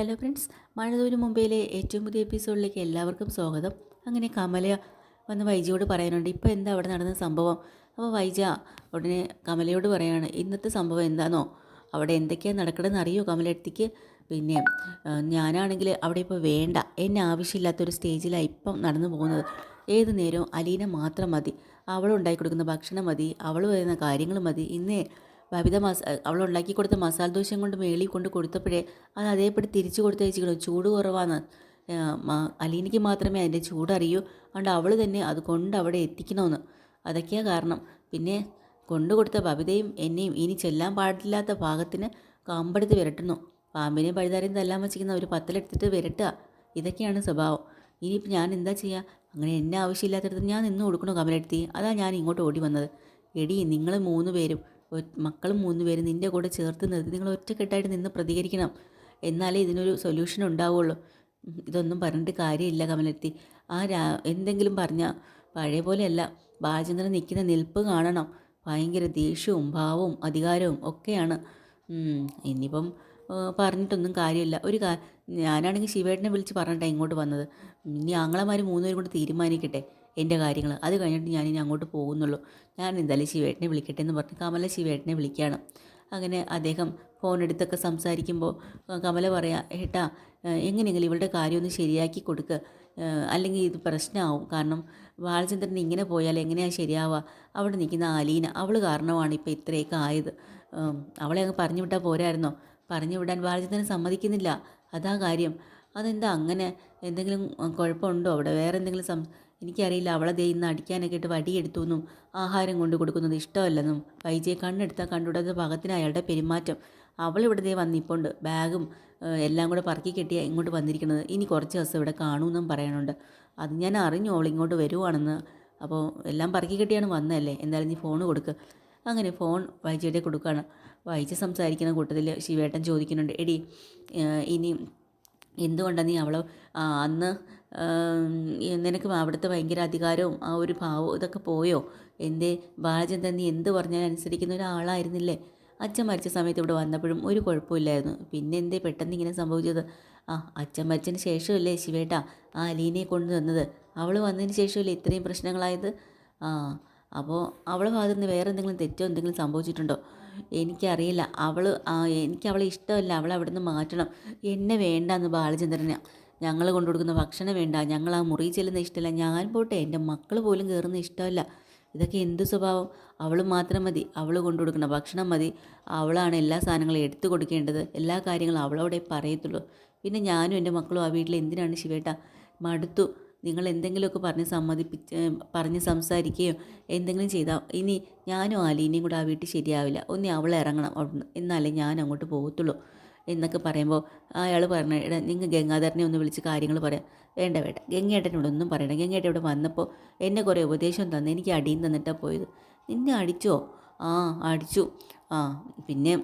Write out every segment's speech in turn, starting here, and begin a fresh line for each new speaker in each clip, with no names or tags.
Hello friends മഴതൂര് മുംബൈയിലെ ഏറ്റവും പുതിയ എപ്പിസോഡിലേക്ക് എല്ലാവർക്കും സ്വാഗതം. അങ്ങനെ കമല വന്ന് വൈജയോട് പറയാനുണ്ട് ഇപ്പോൾ എന്താ അവിടെ നടന്ന സംഭവം? അപ്പോൾ വൈജ ഉടനെ കമലയോട് പറയാണ് ഇന്നത്തെ സംഭവം എന്താണോ അവിടെ എന്തൊക്കെയാണ് നടക്കണമെന്ന് അറിയോ കമലടുത്തേക്ക് പിന്നെ ഞാനാണെങ്കിൽ അവിടെ ഇപ്പോൾ വേണ്ട. എന്നെ ആവശ്യമില്ലാത്തൊരു സ്റ്റേജിലാണ് ഇപ്പം നടന്നു പോകുന്നത്. ഏത് നേരവും അലീന മാത്രം മതി. അവൾ കൊടുക്കുന്ന ഭക്ഷണം മതി. അവൾ പറയുന്ന കാര്യങ്ങൾ മതി. ഇന്നേ ബബിത മസ അവൾ ഉണ്ടാക്കി കൊടുത്ത മസാല ദോശയും കൊണ്ട് മേളിൽ കൊണ്ട് കൊടുത്തപ്പോഴേ അത് അതേപടി തിരിച്ചു കൊടുത്ത് വെച്ചിരിക്കണം ചൂട് കുറവാണ് അലീനയ്ക്ക് മാത്രമേ അതിന്റെ ചൂടറിയൂ അതുകൊണ്ട് അവൾ തന്നെ അത് കൊണ്ട് അവിടെ എത്തിക്കണമെന്ന്. അതൊക്കെയാണ് കാരണം. പിന്നെ കൊണ്ടു കൊടുത്ത ബബിതയും എന്നെയും ഇനി ചെല്ലാൻ പാടില്ലാത്ത ഭാഗത്തിന് കമ്പെടുത്ത് വിരട്ടുന്നു. പാമ്പിനെയും പഴുതാരെയും തല്ലാൻ വച്ചിരിക്കുന്ന ഒരു പത്തലെടുത്തിട്ട് വിരട്ടുക. ഇതൊക്കെയാണ് സ്വഭാവം. ഇനിയിപ്പോൾ ഞാൻ എന്താ ചെയ്യുക? അങ്ങനെ എന്നെ ആവശ്യമില്ലാത്തടത്ത് ഞാൻ നിന്ന് കൊടുക്കണോ കമലെടുത്തി? അതാ ഞാൻ ഇങ്ങോട്ട് ഓടി വന്നത്. എടി നിങ്ങൾ മൂന്ന് പേരും മക്കളും മൂന്ന് പേരും നിന്റെ കൂടെ ചേർത്ത് നിർത്തി നിങ്ങൾ ഒറ്റക്കെട്ടായിട്ട് നിന്ന് പ്രതികരിക്കണം. എന്നാലേ ഇതിനൊരു സൊല്യൂഷൻ ഉണ്ടാവുള്ളൂ. ഇതൊന്നും പറഞ്ഞിട്ട് കാര്യമില്ല കമലെത്തി. ആ രാ എന്തെങ്കിലും പറഞ്ഞാൽ പഴയ പോലെയല്ല. ബാലചന്ദ്രൻ നിൽക്കുന്ന നിൽപ്പ് കാണണം. ഭയങ്കര ദേഷ്യവും ഭാവവും അധികാരവും ഒക്കെയാണ്. ഇനിയിപ്പം പറഞ്ഞിട്ടൊന്നും കാര്യമില്ല. ഒരു കാ ഞാനാണെങ്കിൽ ശിവേട്ടനെ വിളിച്ച് പറഞ്ഞിട്ടാണ് ഇങ്ങോട്ട് വന്നത്. ഇനി ആങ്ങളമാർ മൂന്നുപേരും കൂടെ തീരുമാനിക്കട്ടെ. എന്റെ കാര്യങ്ങൾ. അത് കഴിഞ്ഞിട്ട് ഞാൻ അങ്ങോട്ട് പോകുന്നുള്ളൂ. ഞാൻ എന്തായാലും ശിവേട്ടനെ വിളിക്കട്ടെ എന്ന് പറഞ്ഞ് കമല ശിവേട്ടനെ വിളിക്കുകയാണ്. അങ്ങനെ അദ്ദേഹം ഫോൺ എടുത്തൊക്കെ സംസാരിക്കുമ്പോൾ കമല പറയാ ഏട്ടാ എങ്ങനെയെങ്കിലും ഇവളുടെ കാര്യം ഒന്ന് ശരിയാക്കി കൊടുക്കുക അല്ലെങ്കിൽ ഇത് പ്രശ്നമാവും. കാരണം ബാലചന്ദ്രൻ ഇങ്ങനെ പോയാൽ എങ്ങനെയാണ് ശരിയാവുക? അവിടെ നിൽക്കുന്ന ആലീന അവൾ കാരണമാണ് ഇപ്പോൾ ഇത്രയൊക്കെ ആയത്. അവളെ അങ്ങ് പറഞ്ഞു വിട്ടാൽ പോരായിരുന്നോ? പറഞ്ഞു വിടാൻ ബാലചന്ദ്രൻ സമ്മതിക്കുന്നില്ല. അതാ കാര്യം. അതെന്താ അങ്ങനെ? എന്തെങ്കിലും കുഴപ്പമുണ്ടോ അവിടെ? വേറെ എന്തെങ്കിലും സം എനിക്കറിയില്ല അവളെ ദേ ഇന്ന് അടിക്കാനൊക്കെ ഇട്ട് വടിയെടുത്തു എന്നും ആഹാരം കൊണ്ട് കൊടുക്കുന്നത് ഇഷ്ടമല്ലെന്നും. വൈജയെ കണ്ണെടുത്താൽ കണ്ടുവിടാത്ത ഭാഗത്തിന് അയാളുടെ പെരുമാറ്റം. അവളിവിടെ ദേ വന്നിപ്പോണ്ട്. ബാഗും എല്ലാം കൂടെ പറക്കി കെട്ടിയാൽ ഇങ്ങോട്ട് വന്നിരിക്കുന്നത് ഇനി കുറച്ച് ദിവസം ഇവിടെ കാണുമെന്നും പറയാനുണ്ട്. അത് ഞാൻ അറിഞ്ഞു അവൾ ഇങ്ങോട്ട് വരുവാണെന്ന്. അപ്പോൾ എല്ലാം പറക്കി കെട്ടിയാണ് വന്നതല്ലേ? എന്തായാലും നീ ഫോൺ കൊടുക്ക്. അങ്ങനെ ഫോൺ വൈജയുടെ കൊടുക്കുകയാണ് വൈജ സംസാരിക്കുന്ന കൂട്ടത്തിൽ ശിവേട്ടൻ ചോദിക്കുന്നുണ്ട്. എടി ഇനി എന്തുകൊണ്ടാണ് നീ അവളെ അന്ന് നിനക്ക് അവിടുത്തെ ഭയങ്കര അധികാരവും ആ ഒരു ഭാവവും ഇതൊക്കെ പോയോ? എന്റെ ബാലചന്ദ്രൻ നീ എന്ത് പറഞ്ഞാൽ അനുസരിക്കുന്ന ഒരാളായിരുന്നില്ലേ? അച്ഛൻ മരിച്ച സമയത്ത് ഇവിടെ വന്നപ്പോഴും ഒരു കുഴപ്പമില്ലായിരുന്നു. പിന്നെ എന്തേ പെട്ടെന്ന് ഇങ്ങനെ സംഭവിച്ചത്? ആ അച്ഛൻ മരിച്ചതിന് ശേഷമല്ലേ ശിവേട്ട ആ അലീനയെ കൊണ്ടു തന്നത് അവൾ വന്നതിന് ശേഷമല്ലേ ഇത്രയും പ്രശ്നങ്ങളായത്? ആ അപ്പോൾ അവളെ ഭാഗത്തു നിന്ന് വേറെ എന്തെങ്കിലും തെറ്റോ എന്തെങ്കിലും സംഭവിച്ചിട്ടുണ്ടോ? എനിക്കറിയില്ല. അവൾ എനിക്ക് അവളെ ഇഷ്ടമല്ല. അവളെ അവിടെ നിന്ന് മാറ്റണം. എന്നെ വേണ്ടെന്ന് ബാലചന്ദ്രനെ. ഞങ്ങൾ കൊണ്ടു കൊടുക്കുന്ന ഭക്ഷണം വേണ്ട ഞങ്ങൾ ആ മുറി ചെല്ലുന്ന ഇഷ്ടമല്ല ഞാൻ പോട്ടെ എന്റെ മക്കൾ പോലും കയറുന്ന ഇഷ്ടമല്ല. ഇതൊക്കെ എന്ത് സ്വഭാവം? അവൾ മാത്രം മതി അവൾ കൊണ്ടു കൊടുക്കുന്ന ഭക്ഷണം മതി. അവളാണ് എല്ലാ സാധനങ്ങളും എടുത്തു കൊടുക്കേണ്ടത് എല്ലാ കാര്യങ്ങളും അവളോടെ പറയത്തുള്ളൂ. പിന്നെ ഞാനും എന്റെ മക്കളും ആ വീട്ടിൽ എന്തിനാണ് ശിവേട്ട? മടുത്തു. നിങ്ങൾ എന്തെങ്കിലുമൊക്കെ പറഞ്ഞ് സമ്മതിപ്പിച്ച് പറഞ്ഞ് സംസാരിക്കുകയോ എന്തെങ്കിലും ചെയ്താൽ ഇനി ഞാനും ആലീനയും കൂടെ ആ വീട്ടിൽ ശരിയാവില്ല. ഒന്നി അവൾ ഇറങ്ങണം അവിടുന്ന് എന്നാലേ ഞാൻ അങ്ങോട്ട് പോകത്തുള്ളൂ. എന്നൊക്കെ പറയുമ്പോൾ അയാൾ പറഞ്ഞു എടാ നിങ്ങൾ ഗംഗാധരനെ ഒന്ന് വിളിച്ച് കാര്യങ്ങൾ പറയാം. വേണ്ട വേണ്ട. ഗംഗേട്ടനോട് ഒന്നും പറയണ്ട. ഗംഗേട്ടൻ ഇവിടെ വന്നപ്പോൾ എന്നെ കുറേ ഉപദേശം തന്നു എനിക്ക് അടിയും തന്നിട്ടാണ് പോയത്. നിന്നെ അടിച്ചോ? ആ അടിച്ചു. ആ പിന്നെ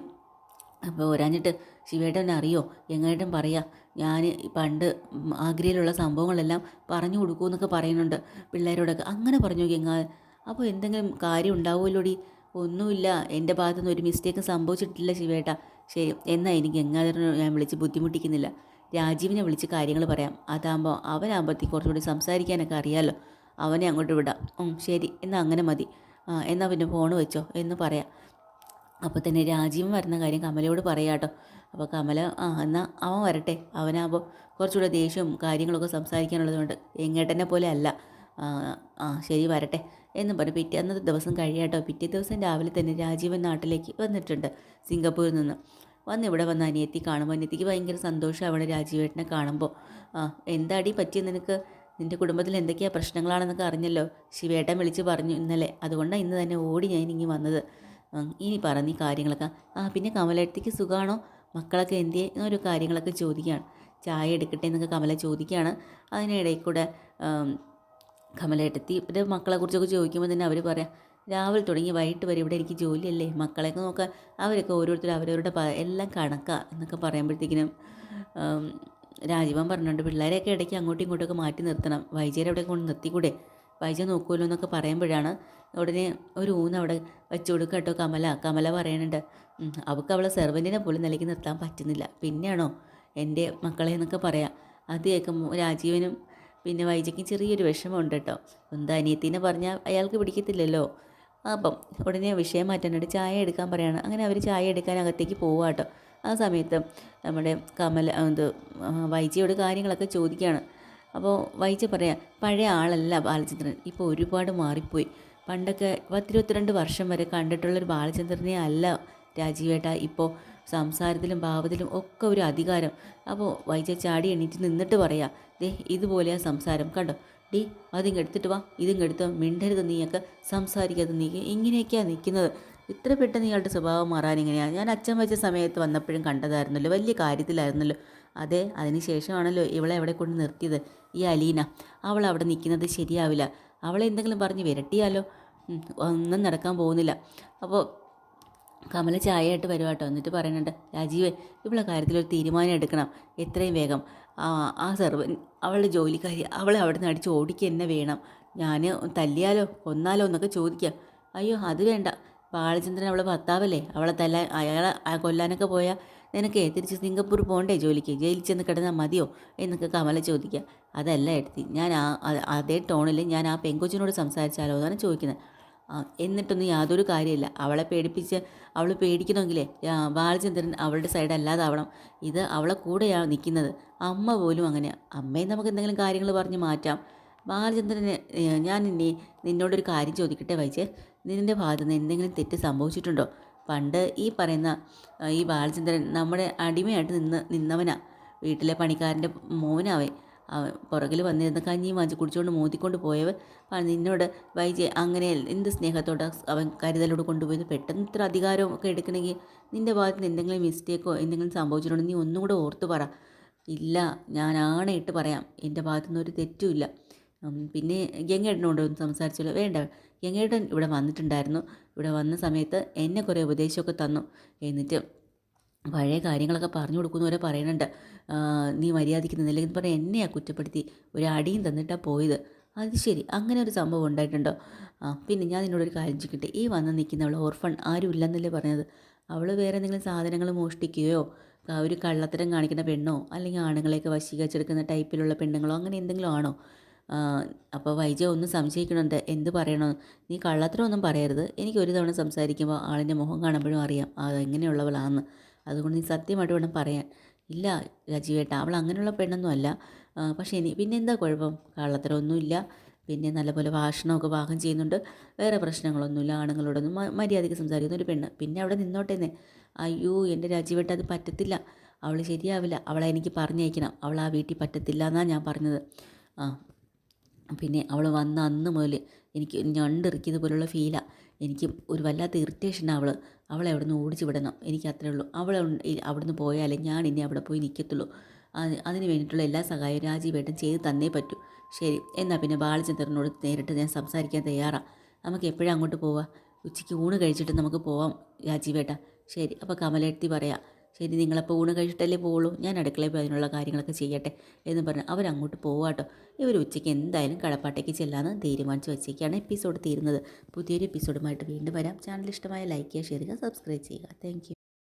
അപ്പോൾ ഒരാഞ്ഞിട്ട് ശിവേട്ടൻ അറിയോ? ഗംഗേട്ടൻ പറയാ ഞാൻ പണ്ട് ആഗ്രയിലുള്ള സംഭവങ്ങളെല്ലാം പറഞ്ഞു കൊടുക്കുമെന്നൊക്കെ പറയുന്നുണ്ട് പിള്ളേരോടൊക്കെ. അങ്ങനെ പറഞ്ഞു ഗംഗാ? അപ്പോൾ എന്തെങ്കിലും കാര്യം ഉണ്ടാവുമല്ലോടി? ഒന്നുമില്ല. എന്റെ ഭാഗത്തുനിന്ന് ഒരു മിസ്റ്റേക്കും സംഭവിച്ചിട്ടില്ല ശിവേട്ട. ശരി എന്നാൽ എനിക്ക് ഗംഗാധരനെ ഞാൻ വിളിച്ച് ബുദ്ധിമുട്ടിക്കുന്നില്ല. രാജീവിനെ വിളിച്ച് കാര്യങ്ങൾ പറയാം. അതാകുമ്പോൾ അവനാകുമ്പോഴത്തേക്ക് കുറച്ചുകൂടി സംസാരിക്കാനൊക്കെ അറിയാമല്ലോ അവനെ അങ്ങോട്ട് വിടാം. ശരി എന്നാൽ അങ്ങനെ മതി. എന്നാൽ പിന്നെ ഫോൺ വെച്ചോ എന്ന് പറയാം. അപ്പോൾ തന്നെ രാജീവൻ വരുന്ന കാര്യം കമലയോട് പറയാട്ടോ അപ്പോൾ കമല ആ എന്നാൽ അവൻ വരട്ടെ. അവനാകുമ്പോൾ കുറച്ചുകൂടെ ദേഷ്യവും കാര്യങ്ങളൊക്കെ സംസാരിക്കാനുള്ളതുകൊണ്ട്. എങ്ങേട്ടനെ പോലെ അല്ല. ആ, ശരി വരട്ടെ എന്ന് പറഞ്ഞ് പിറ്റേ അന്നത്തെ ദിവസം കഴിയാട്ടോ. പിറ്റേ ദിവസം രാവിലെ തന്നെ രാജീവൻ നാട്ടിലേക്ക് വന്നിട്ടുണ്ട് സിംഗപ്പൂരിൽ നിന്ന്. വന്ന് ഇവിടെ വന്ന് അനിയത്തി കാണുമ്പോൾ അനിയത്തിക്ക് ഭയങ്കര സന്തോഷമാണ് രാജീവേട്ടനെ കാണുമ്പോൾ. ആ എന്താടി പറ്റിയ നിനക്ക്? നിന്റെ കുടുംബത്തിൽ എന്തൊക്കെയാ പ്രശ്നങ്ങളാണെന്നൊക്കെ അറിഞ്ഞല്ലോ? ശിവേട്ടൻ വിളിച്ച് പറഞ്ഞു ഇന്നലെ. അതുകൊണ്ടാണ് ഇന്ന് തന്നെ ഓടി ഞാൻ ഇനി വന്നത്. ഇനി പറ നീ കാര്യങ്ങളൊക്കെ. ആ പിന്നെ കമലേട്ടത്തേക്ക് സുഖമാണോ മക്കളൊക്കെ എന്തിയെ? എന്നൊരു കാര്യങ്ങളൊക്കെ ചോദിക്കുകയാണ്. ചായ എടുക്കട്ടെ എന്നൊക്കെ കമല ചോദിക്കുകയാണ്. അതിനിടയിൽ കൂടെ കമലേട്ടത്തി പിന്നെ മക്കളെക്കുറിച്ചൊക്കെ ചോദിക്കുമ്പോൾ തന്നെ അവർ പറയാം രാവിലെ തുടങ്ങി വൈകിട്ട് വരെ ഇവിടെ എനിക്ക് ജോലിയല്ലേ? മക്കളെയൊക്കെ നോക്കാൻ അവരൊക്കെ ഓരോരുത്തർ അവരവരുടെ എല്ലാം കണക്കാ എന്നൊക്കെ പറയുമ്പോഴത്തേക്കിനും രാജീവൻ പറഞ്ഞിട്ടുണ്ട് പിള്ളേരെയൊക്കെ ഇടയ്ക്ക് അങ്ങോട്ടും ഇങ്ങോട്ടൊക്കെ മാറ്റി നിർത്തണം. വൈജയുടെ അവിടെ കൊണ്ട് നിർത്തിക്കൂടെ? വൈജ നോക്കുമല്ലോ എന്നൊക്കെ പറയുമ്പോഴാണ് ഉടനെ ഒരു ഊന്ന് അവിടെ വെച്ച് കൊടുക്കുക കേട്ടോ കമല. കമല പറയണുണ്ട് അവൾക്ക് അവളെ സെർവന്റിനെ പോലും നിലയ്ക്ക് നിർത്താൻ പറ്റുന്നില്ല. പിന്നെയാണോ എന്റെ മക്കളെ എന്നൊക്കെ പറയാം. അത് കേൾക്കുമ്പോൾ രാജീവനും പിന്നെ വൈജയ്ക്ക് ചെറിയൊരു വിഷമമുണ്ട് കേട്ടോ. എന്താ അനിയത്തിനെ പറഞ്ഞാൽ അയാൾക്ക് പിടിക്കത്തില്ലല്ലോ? അപ്പം ഉടനെ വിഷയം മാറ്റാനായിട്ട് ചായ എടുക്കാൻ പറയാണ്. അങ്ങനെ അവർ ചായ എടുക്കാൻ അകത്തേക്ക് പോവുക കേട്ടോ. ആ സമയത്ത് നമ്മുടെ കമൽ ഇത് വൈജയോട് കാര്യങ്ങളൊക്കെ ചോദിക്കുകയാണ് അപ്പോൾ വൈജ പറയാം പഴയ ആളല്ല ബാലചന്ദ്രൻ. ഇപ്പോൾ ഒരുപാട് മാറിപ്പോയി. പണ്ടൊക്കെ പത്തിരുപത്തിരണ്ട് വർഷം വരെ കണ്ടിട്ടുള്ളൊരു ബാലചന്ദ്രനെ അല്ല. രാജീവേട്ട ഇപ്പോൾ സംസാരത്തിലും ഭാവത്തിലും ഒക്കെ ഒരു അധികാരം. അപ്പോൾ വൈജ ചാടി എണീറ്റ് നിന്നിട്ട് പറയാം ദേ ഇതുപോലെയാ സംസാരം കണ്ടോ? ഡി അതിങ്ങ് എടുത്തിട്ട് വാ ഇതിങ്ങ് എടുത്ത് മിണ്ടരുത് നീയൊക്കെ സംസാരിക്കാതെ നീ ഇങ്ങനെയൊക്കെയാണ് നിൽക്കുന്നത് ഇത്ര പെട്ടെന്ന് ഇയാളുടെ സ്വഭാവം മാറാൻ ഇങ്ങനെയാണ് ഞാൻ അച്ഛൻ വെച്ച സമയത്ത് വന്നപ്പോഴും കണ്ടതായിരുന്നല്ലോ വലിയ കാര്യത്തിലായിരുന്നല്ലോ. അതെ അതിന് ശേഷമാണല്ലോ ഇവളെ എവിടെ കൊണ്ട് നിർത്തിയത് ഈ അലീന. അവൾ അവിടെ നിൽക്കുന്നത് ശരിയാവില്ല. അവളെ എന്തെങ്കിലും പറഞ്ഞ് വിരട്ടിയാലോ? ഒന്നും നടക്കാൻ പോകുന്നില്ല. അപ്പോൾ കമല ചായയായിട്ട് വരുവാട്ടോ എന്നിട്ട് പറയുന്നുണ്ട് രാജീവ് ഇവളെ കാര്യത്തിലൊരു തീരുമാനം എടുക്കണം എത്രയും വേഗം. ആ ആ സർവൻ അവളുടെ ജോലിക്കാരി അവളെ അവിടെ നിന്ന് അടിച്ച് ഓടിക്കുക തന്നെ വേണം. ഞാൻ തല്ലിയാലോ കൊന്നാലോ എന്നൊക്കെ ചോദിക്കാം. അയ്യോ അത് വേണ്ട. ബാലചന്ദ്രൻ അവളെ ഭർത്താവല്ലേ? അവളെ തല്ലാൻ അയാളെ കൊല്ലാനൊക്കെ പോയാൽ നിനക്ക് തിരിച്ച് സിംഗപ്പൂർ പോകണ്ടേ ജോലിക്ക്? ജയിലിൽ ചെന്ന് കിടന്നാൽ മതിയോ? എന്നൊക്കെ കമല ചോദിക്കുക അതല്ല എടുത്തി ഞാൻ ആ അതേ ടോണിൽ ഞാൻ ആ പെങ്കൊച്ചിനോട് സംസാരിച്ചാലോ? എന്നാണ് ചോദിക്കുന്നത്. എന്നിട്ടൊന്നും യാതൊരു കാര്യമില്ല. അവളെ പേടിപ്പിച്ച് അവൾ പേടിക്കണമെങ്കിലേ ബാലചന്ദ്രൻ അവളുടെ സൈഡ് അല്ലാതാവണം. ഇത് അവളെ കൂടെയാണ് നിൽക്കുന്നത് അമ്മ പോലും അങ്ങനെയാണ് അമ്മയെ നമുക്ക് എന്തെങ്കിലും കാര്യങ്ങൾ പറഞ്ഞ് മാറ്റാം. ബാലചന്ദ്രന് ഞാൻ ഇനി നിന്നോടൊരു കാര്യം ചോദിക്കട്ടെ വായിച്ച് നിന്റെ ഭാഗത്ത് നിന്ന് എന്തെങ്കിലും തെറ്റ് സംഭവിച്ചിട്ടുണ്ടോ? പണ്ട് ഈ പറയുന്ന ഈ ബാലചന്ദ്രൻ നമ്മുടെ അടിമയായിട്ട് നിന്ന് നിന്നവനാ. വീട്ടിലെ പണിക്കാരന്റെ മോനാവേ പുറകിൽ വന്നിരുന്ന കഞ്ഞിയും വാങ്ങിച്ച് കുടിച്ചുകൊണ്ട് മോതിക്കൊണ്ട് പോയവൻ നിന്നോട് വൈജി അങ്ങനെ എന്ത് സ്നേഹത്തോടെ അവൻ കരുതലോട് കൊണ്ടുപോയത് പെട്ടെന്ന് ഇത്ര അധികാരം ഒക്കെ എടുക്കണമെങ്കിൽ നിന്റെ ഭാഗത്ത് നിന്ന് എന്തെങ്കിലും മിസ്റ്റേക്കോ എന്തെങ്കിലും സംഭവിച്ചിട്ടുണ്ടെങ്കിൽ നീ ഒന്നും കൂടെ ഓർത്തു പറ. ഇല്ല ഞാൻ ആണയിട്ട് പറയാം. എന്റെ ഭാഗത്തുനിന്ന് ഒരു തെറ്റുമില്ല പിന്നെ ഗംഗേട്ടനോട് ഒന്ന് സംസാരിച്ചല്ലോ. വേണ്ട ഗംഗേട്ടൻ ഇവിടെ വന്നിട്ടുണ്ടായിരുന്നു. ഇവിടെ വന്ന സമയത്ത് എന്നെ കുറേ ഉപദേശമൊക്കെ തന്നു. എന്നിട്ട് പഴയ കാര്യങ്ങളൊക്കെ പറഞ്ഞു കൊടുക്കുന്നവരെ പറയുന്നുണ്ട്. നീ മര്യാദയ്ക്ക് നിന്നില്ലെങ്കിൽ പറഞ്ഞാൽ എന്നെയാണ് കുറ്റപ്പെടുത്തി. ഒരു അടിയും തന്നിട്ടാണ് പോയത്. അത് ശരി. അങ്ങനെ ഒരു സംഭവം ഉണ്ടായിട്ടുണ്ടോ? പിന്നെ ഞാൻ നിന്നോടൊരു കാര്യം ചോദിക്കട്ടെ. ഈ വന്ന് നിൽക്കുന്ന അവൾ ഓർഫൺ ആരും ഇല്ലെന്നല്ലേ പറഞ്ഞത്? അവൾ വേറെ എന്തെങ്കിലും സാധനങ്ങൾ മോഷ്ടിക്കുകയോ ഒരു കള്ളത്തരം കാണിക്കുന്ന പെണ്ണോ അല്ലെങ്കിൽ ആണുങ്ങളെയൊക്കെ വശീകരിച്ചെടുക്കുന്ന ടൈപ്പിലുള്ള പെണ്ണുങ്ങളോ അങ്ങനെ എന്തെങ്കിലും ആണോ? അപ്പോൾ വൈജ ഒന്ന് സംശയിക്കണുണ്ട്. എന്ത് പറയണോ? നീ കള്ളത്തരം ഒന്നും പറയരുത്. എനിക്ക് ഒരു തവണ സംസാരിക്കുമ്പോൾ ആളിന്റെ മുഖം കാണുമ്പോഴും അറിയാം. അത് എങ്ങനെയുള്ളവളാണെന്ന് അതുകൊണ്ട് നീ സത്യമായിട്ട് വേണം പറയാൻ. ഇല്ല രാജീവേട്ട അവൾ അങ്ങനെയുള്ള പെണ്ണൊന്നും അല്ല. പക്ഷേ ഇനി പിന്നെ എന്താ കുഴപ്പം? കള്ളത്തരമൊന്നുമില്ല. പിന്നെ നല്ലപോലെ ഭാഷണമൊക്കെ പാകം ചെയ്യുന്നുണ്ട്. വേറെ പ്രശ്നങ്ങളൊന്നുമില്ല. ആണുങ്ങളോടൊന്നും മര്യാദയ്ക്ക് സംസാരിക്കുന്ന ഒരു പെണ്ണ്. പിന്നെ അവിടെ നിന്നോട്ടേന്നെ. അയ്യോ എന്റെ രാജീവേട്ട അത് പറ്റത്തില്ല. അവൾ ശരിയാവില്ല. അവളെ എനിക്ക് പറഞ്ഞയക്കണം. അവൾ ആ വീട്ടിൽ പറ്റത്തില്ല എന്നാണ് ഞാൻ പറഞ്ഞത്. ആ പിന്നെ അവൾ വന്ന അന്ന് മുതൽ എനിക്ക് ഞണ്ടിറക്കിയത് പോലുള്ള ഫീലാണ് എനിക്ക് ഒരു വല്ലാത്ത ഇറിറ്റേഷൻ അവൾ അവളെ. നിന്ന് ഓടിച്ചു വിടണം. എനിക്ക് അത്രേ ഉള്ളൂ. അവൾ അവിടുന്ന് പോയാലേ ഞാൻ ഇനി അവിടെ പോയി നിൽക്കത്തുള്ളൂ അതിന് വേണ്ടിയിട്ടുള്ള എല്ലാ സഹായവും രാജീവേട്ടൻ ചെയ്ത് തന്നേ പറ്റൂ. ശരി എന്നാൽ പിന്നെ ബാലചന്ദ്രനോട് നേരിട്ട് ഞാൻ സംസാരിക്കാൻ തയ്യാറാണ് നമുക്ക് എപ്പോഴും അങ്ങോട്ട് പോവാം? ഉച്ചയ്ക്ക് ഊണ് കഴിച്ചിട്ട് നമുക്ക് പോവാം രാജീവേട്ട. ശരി അപ്പോൾ കമലേട്ടി പറയാം ശരി നിങ്ങളപ്പോൾ ഊണ് കഴിച്ചിട്ടല്ലേ പോവുള്ളൂ. ഞാൻ അടുക്കളയിൽ പോയി അതിനുള്ള കാര്യങ്ങളൊക്കെ ചെയ്യട്ടെ എന്ന് പറഞ്ഞ്. അവരങ്ങോട്ട് പോവാട്ടോ. ഇവർ ഉച്ചയ്ക്ക് എന്തായാലും കടപ്പാട്ടേക്ക് ചെല്ലാമെന്ന് തീരുമാനിച്ച് വെച്ചേക്കാണ് എപ്പിസോഡ് തീരുന്നത്. പുതിയൊരു എപ്പിസോഡുമായിട്ട് വീണ്ടും വരാം. ചാനൽ ഇഷ്ടമായ ലൈക്ക് ചെയ്യുക ഷെയർ ചെയ്യുക സബ്സ്ക്രൈബ് ചെയ്യുക. താങ്ക്